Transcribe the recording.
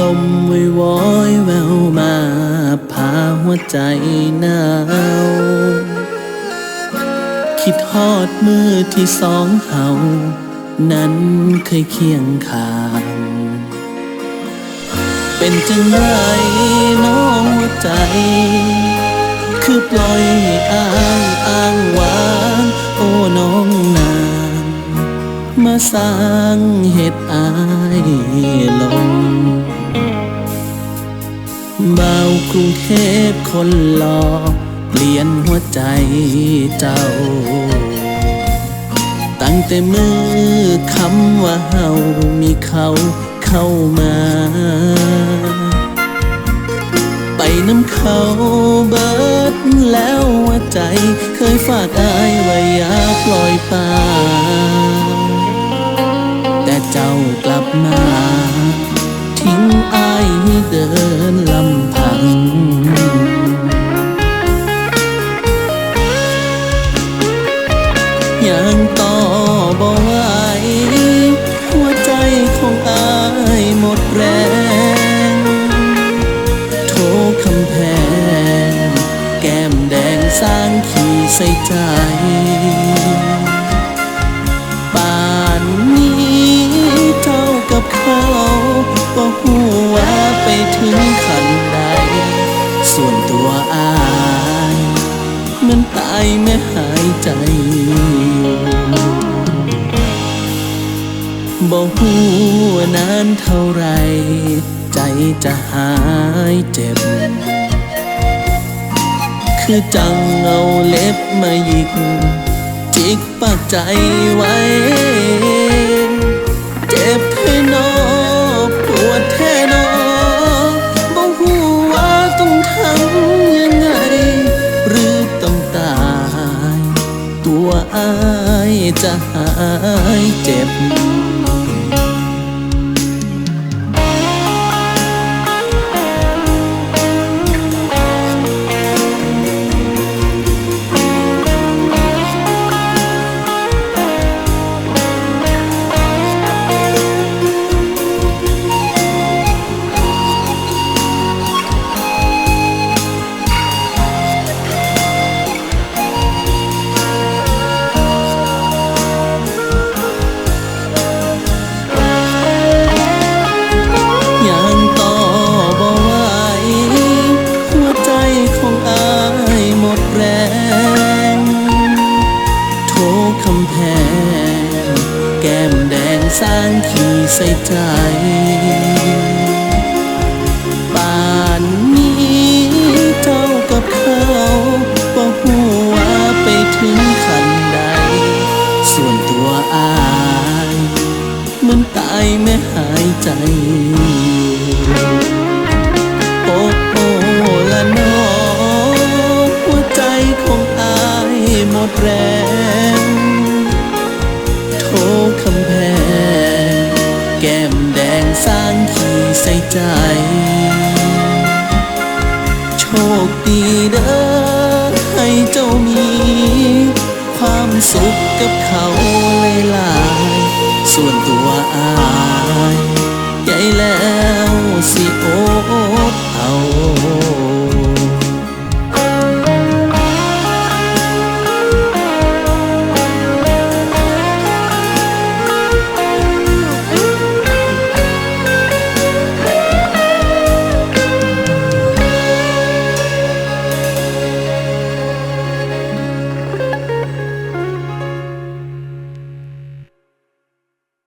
ลมวิวอยแววมาพาหัวใจหนาวคิดทอดมือที่สองเขานั้นเคยเคียงข้าง เป็นจังไรน้องหัวใจ คือปล่อยอ้างอ้างวางโอ้น้องนาง มาสร้างเหตุอายลม เบากรุงเทพคนหลอเปลี่ยนหัวใจเจ้า ตั้งแต่มือคำว่าเฮามีเขาเข้ามา ไปน้ำเขาเบิดแล้วหัวใจเคยฝากอายไว้อยาปล่อยปาแต่เจ้ากลับมา ทิ้งอายให้เดิน แดงสร้างขีใส่ใจป่านนี้เจ้ากับเขาก็หูว่าไปถึงขันใด ส่วนตัวอายมันตายไม่หายใจบอกหูว่านานเท่าไร ใจจะหายเจ็บ คือจังเอาเล็บมาหยิก จิกปากใจไว้ เจ็บแท้นอปวดแท้นอบอกหูว่าต้องทำยังไง หรือต้องตาย ตัวอายจะหายเจ็บ ขีใสร้างขีใส่ใจ โชคดีเด้อให้เจ้ามี ความสุขกับเขาหลายๆส่วนตัวอา